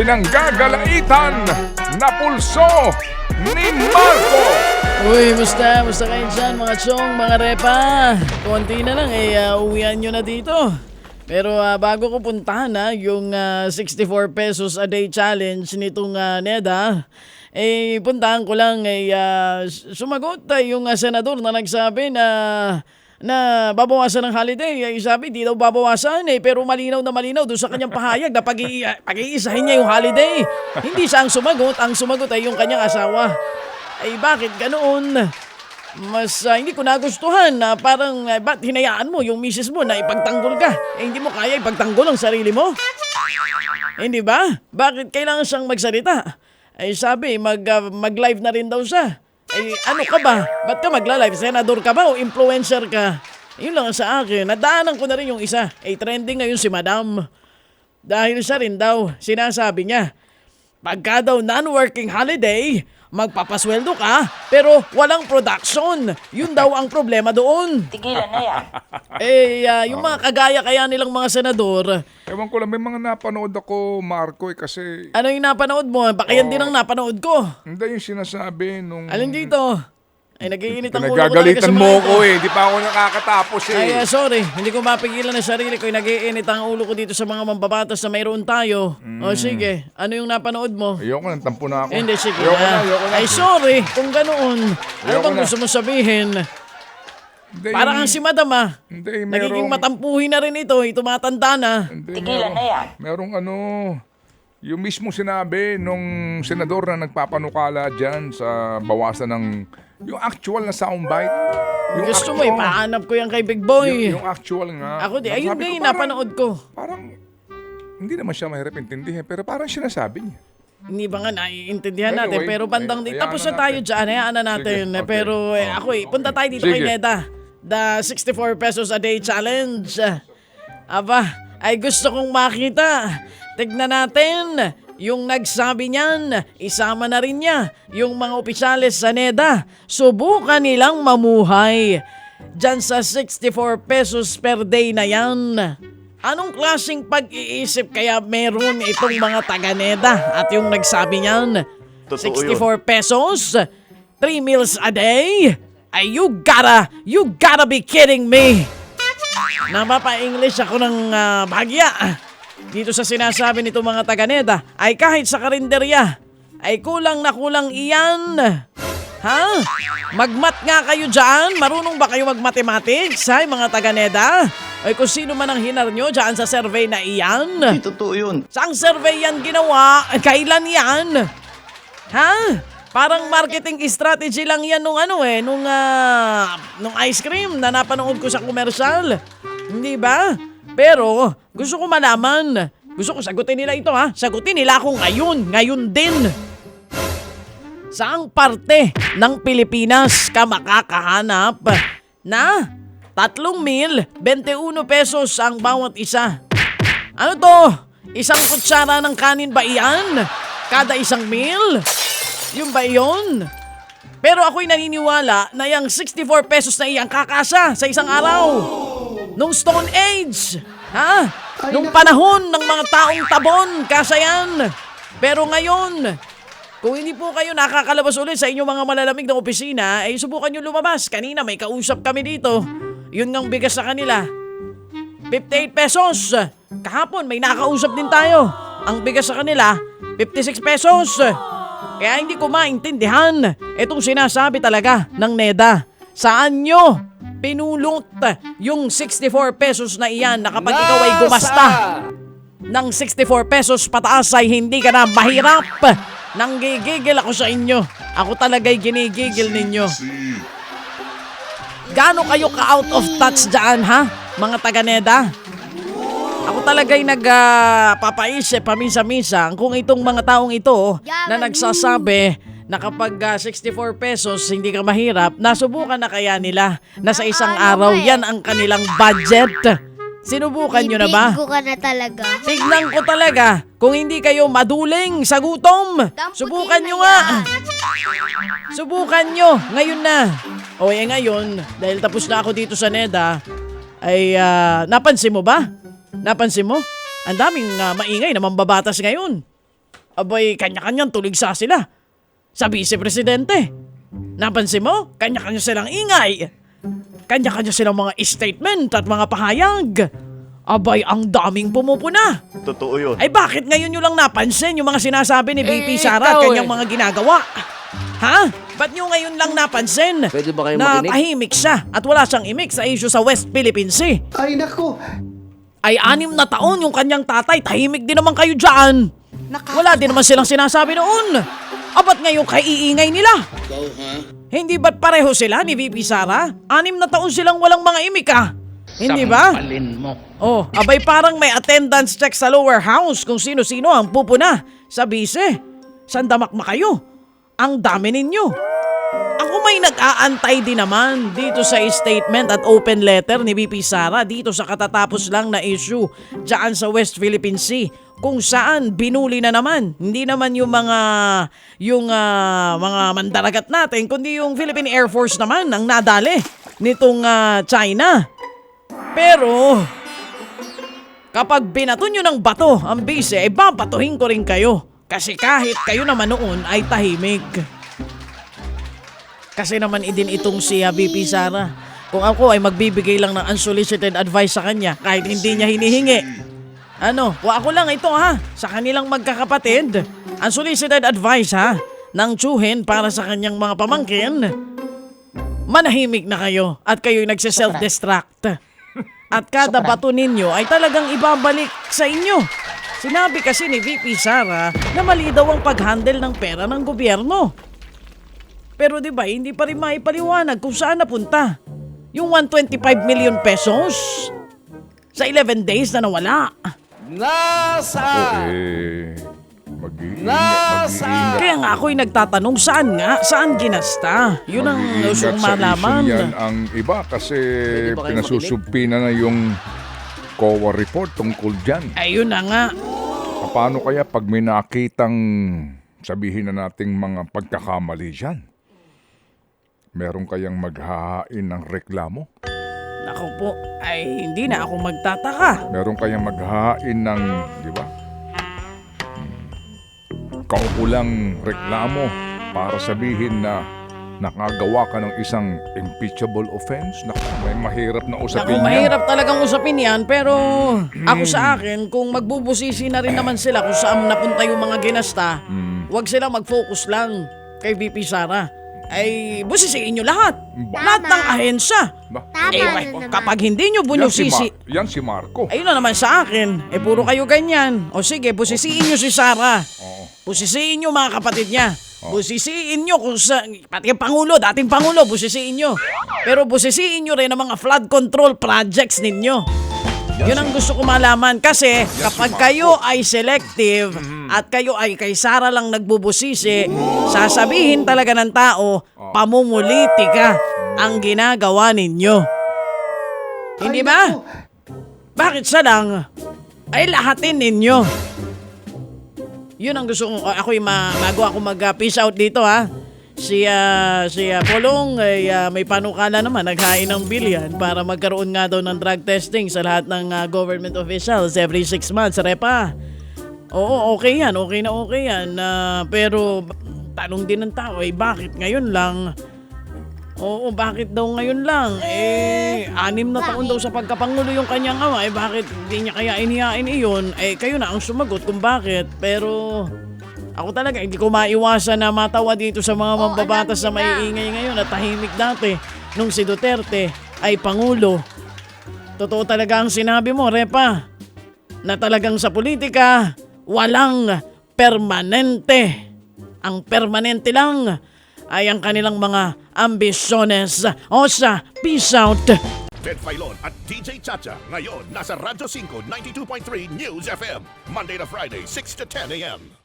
pinanggagalaitan na pulso ni Marco. Uy, musta? Musta kayo dyan mga chong, mga repa? Konti na lang eh, uh, uwian nyo na dito. Pero ah, bago ko puntahan na yung ah, 64 pesos a day challenge nitong ah, NEDA, eh puntahan ko lang eh ah, sumagot ah, yung ah, senador na nagsabi na na babawasan ng holiday. Ay sabi, di daw babawasan eh. Pero malinaw na malinaw doon sa kanyang pahayag na pag pag-iisahin niya yung holiday. Hindi siya ang sumagot. Ang sumagot ay yung kanyang asawa. Ay bakit ganoon? Mas ah, hindi ko nagustuhan na parang uh, ba't hinayaan mo yung misis mo na ipagtanggol ka? Eh hindi mo kaya ipagtanggol ang sarili mo? Hindi ba? Bakit kailangan siyang magsalita? Ay sabi, mag, ah, mag-live na rin daw siya. Ay ano ka ba? Ba't ka magla-live? Senador ka ba o influencer ka? Yun lang ang sa akin. Nadaanan ko na rin yung isa. Ay trending ngayon si Madam. Dahil siya rin daw, sinasabi niya, Pagka daw non-working holiday, magpapasweldo ka, pero walang production. Yun daw ang problema doon. Tigilan na yan. Eh, ah, yung mga kagaya kaya nilang mga senador, Ewan ko lang, may mga napanood ako, Marco, eh, kasi ano yung napanood mo? Baka yan din ang napanood ko. hindi yung sinasabi nung... Alin dito? Ay, nagiinit ang ulo ko talaga sa mo mga ko ito. eh. Di pa ako nakakatapos eh. Ay, ah, sorry. Hindi ko mapigilan ang sarili ko. Nagiinit ang ulo ko dito sa mga mambabatas na mayroon tayo. O sige, ano yung napanood mo? Ayoko na, tampo na ako. Hindi, sige Ayoko na, na. ayoko na. Ay, sorry. Kung ganoon, ano Ayoko bang na. gusto mo sabihin? Hindi, Parang yung- ang si Madam ah. Hindi, Nagiging merong- matampuhin na rin ito. eh. Tumatanda na. Hindi, Tigilan merong- na yan. Merong ano, yung mismo sinabi nung senador na nagpapanukala dyan sa bawasan ng, yung actual na soundbite. Yung Gusto mo, actual- ipahanap ko yan kay Big Boy. Yung, yung actual nga. Ako di, ayun Sabi nga ko, yung parang- napanood ko. Parang, hindi naman siya mahirap intindihin, pero parang sinasabi niya. Hindi ba nga naiintindihan natin? Anyway, Pero bandang hayaan tapos na na tayo natin. dyan. Hayaan na natin. Sige, okay. Pero eh, Oh, ako eh, punta tayo dito Sige. kay Neda. The 64 pesos a day challenge. Aba, ay gusto kong makita. Tignan natin. Yung nagsabi niyan, isama na rin niya yung mga opisyales sa NEDA. Subukan nilang mamuhay. Diyan sa 64 pesos per day na yan. Anong klaseng pag-iisip kaya meron itong mga taga-NEDA at yung nagsabi niyan? 64 pesos? 3 meals a day? Ay, you gotta, you gotta be kidding me! Napapa-English ako ng ah, bahagya. Dito sa sinasabi nito mga taga-NEDA ay kahit sa karinderya ay kulang na kulang iyan. Ha? Magmat nga kayo dyan? Marunong ba kayo mag-mathematics? Hay mga taga-NEDA? Ay kung sino man ang hinar nyo dyan sa survey na iyan. Hindi totoo yun. Saang survey yan ginawa? Kailan yan? Ha? Parang marketing strategy lang yan nung ano eh, nung, ah, nung ice cream na napanood ko sa commercial. Hindi ba? Pero gusto ko malaman. Gusto ko sagutin nila ito ha. Sagutin nila ako ngayon. Ngayon din. Saang parte ng Pilipinas ka makakahanap na tatlong mil, 21 pesos ang bawat isa? Ano to? Isang kutsara ng kanin ba iyan? Kada isang meal? Yung ba yun? Pero ako'y naniniwala na yung 64 pesos na iyan kakasa sa isang araw. Nung Stone Age. Ha? Nung panahon ng mga taong tabon, kasa yan. Pero ngayon, kung hindi po kayo nakakalabas ulit sa inyong mga malalamig na opisina, ay subukan nyo lumabas. Kanina may kausap kami dito. Yun ngang bigas sa kanila. 58 pesos. Kahapon may nakausap din tayo. Ang bigas sa kanila, 56 pesos. Kaya hindi ko maintindihan itong sinasabi talaga ng NEDA. Saan nyo pinulot yung 64 pesos na iyan na kapag ikaw ay gumasta ng 64 pesos pataas ay hindi ka na mahirap. Nanggigigil ako sa inyo. Ako talaga'y ginigigil ninyo. Gaano kayo ka-out of touch dyan, ha? Mga taga-NEDA? Ako talaga'y nagpapaisip paminsa-minsan kung itong mga taong ito na nagsasabi na kapag ah, 64 pesos hindi ka mahirap, nasubukan na kaya nila na sa isang araw yan ang kanilang budget. Sinubukan nyo na ba? Bibinggo ka na talaga. Tignan ko talaga kung hindi kayo maduling sa gutom. Subukan nyo nga. Subukan nyo. Ngayon na. O eh ngayon, dahil tapos na ako dito sa NEDA, ay ah, napansin mo ba? Napansin mo? Ang daming ah, maingay na mambabatas ngayon. abay, kanya-kanyang tuligsa sila. Sa vice-presidente. Napansin mo? Kanya-kanya silang ingay. Kanya-kanya silang mga statement at mga pahayag. Abay, ang daming pumupuna. Totoo yun. Ay bakit ngayon nyo lang napansin yung mga sinasabi ni VP Eh, Sara at ikaw kanyang eh. mga ginagawa? Ha? Ba't nyo ngayon lang napansin Pwede ba kayo na makinig? tahimik siya at wala siyang imik sa issue sa West Philippine Sea? Ay, nako. Ay anim na taon yung kanyang tatay, tahimik din naman kayo dyan. Wala din naman silang sinasabi noon. Abat ngayon kay iingay nila? Hindi ba't pareho sila ni VP Sara? Anim na taon silang walang mga imik ah. Hindi ba? Oh, abay parang may attendance check sa lower house kung sino-sino ang pupuna sa bise. Sandamakma kayo. Ang dami ninyo. Ako may nag-aantay din naman dito sa statement at open letter ni BP Sara dito sa katatapos lang na issue dyan sa West Philippine Sea kung saan binuli na naman. Hindi naman yung mga yung ah, mga mandaragat natin kundi yung Philippine Air Force naman ang nadali nitong ah, China. Pero kapag binato nyo ng bato ang base, eh babatuhin ko rin kayo. Kasi kahit kayo naman noon ay tahimik. Kasi naman idin itong si VP Sara. Kung ako ay magbibigay lang ng unsolicited advice sa kanya kahit hindi niya hinihingi. Ano, wa ako lang ito ha, sa kanilang magkakapatid. Unsolicited advice ha, ng tsuhin para sa kanyang mga pamangkin. Manahimik na kayo at kayo'y nagsiself-destruct. At kada bato ninyo ay talagang ibabalik sa inyo. Sinabi kasi ni VP Sara na mali daw ang pag-handle ng pera ng gobyerno. Pero di ba, hindi pa rin maipaliwanag kung saan napunta. Yung 125 million pesos sa 11 days na nawala. Nasa! Eh, mag-iingat, Nasa- mag-iingat. Kaya nga ako'y nagtatanong saan nga, saan ginasta. Yun ang Mag-iingat gustong sa malaman. issue yan ang iba kasi Pwede ba na yung COA report tungkol dyan. Ayun na nga. Paano kaya pag may nakitang sabihin na nating mga pagkakamali dyan? Meron kayang maghahain ng reklamo? Naku po, ay hindi na ako magtataka. Meron kayang maghahain ng, di ba? Hmm, Kaukulang reklamo para sabihin na nakagawa ka ng isang impeachable offense. Naku, may mahirap na usapin Naku, yan. mahirap talagang usapin yan, pero ako sa akin, kung magbubusisi na rin naman sila kung saan napunta yung mga ginasta, wag sila mag-focus lang kay VP Sara. Ay, busisiin nyo lahat. Ba- Lahat ng ahensya. Ba? Eh, Tama wait, na naman. kapag hindi nyo Yan si, Ma- yan si Marco. ayun na naman sa akin. Eh, puro kayo ganyan. O sige, busisiin nyo si Sara. Oo. Busisiin nyo mga kapatid niya. Busisiin nyo kung sa... Pati yung Pangulo, dating Pangulo, busisiin nyo. Pero busisiin nyo rin ang mga flood control projects ninyo. Yun ang gusto ko malaman kasi kapag kayo ay selective at kayo ay kay Sara lang nagbubusisi, sasabihin talaga ng tao, pamumulitika ang ginagawa ninyo. Hindi ba? Bakit siya lang? Ay lahatin ninyo. Yun ang gusto ko. Ako yung ma- bago ako mag-peace out dito ha. Si, ah, si ah, Polong ay ah, may panukala naman. Naghain ng bilyan para magkaroon nga daw ng drug testing sa lahat ng ah, government officials every six months. Repa. Oo, okay yan. Okay na okay yan. Ah, pero tanong din ng tao, eh bakit ngayon lang? Oo, bakit daw ngayon lang? Eh, anim na taon daw sa pagkapangulo yung kanyang ama. Eh, bakit hindi niya kaya inihain iyon? Eh, kayo na ang sumagot kung bakit. Pero, ako talaga, hindi ko maiwasan na matawa dito sa mga mambabatas na maiingay ngayon at tahimik dati nung si Duterte ay pangulo. Totoo talaga ang sinabi mo, Repa, na talagang sa politika, walang permanente. Ang permanente lang ay ang kanilang mga ambisyones. O sa peace out! Ted Filon at DJ Chacha. Ngayon, nasa Radyo 5, 92.3 News FM. Monday to Friday, 6 to 10 a.m.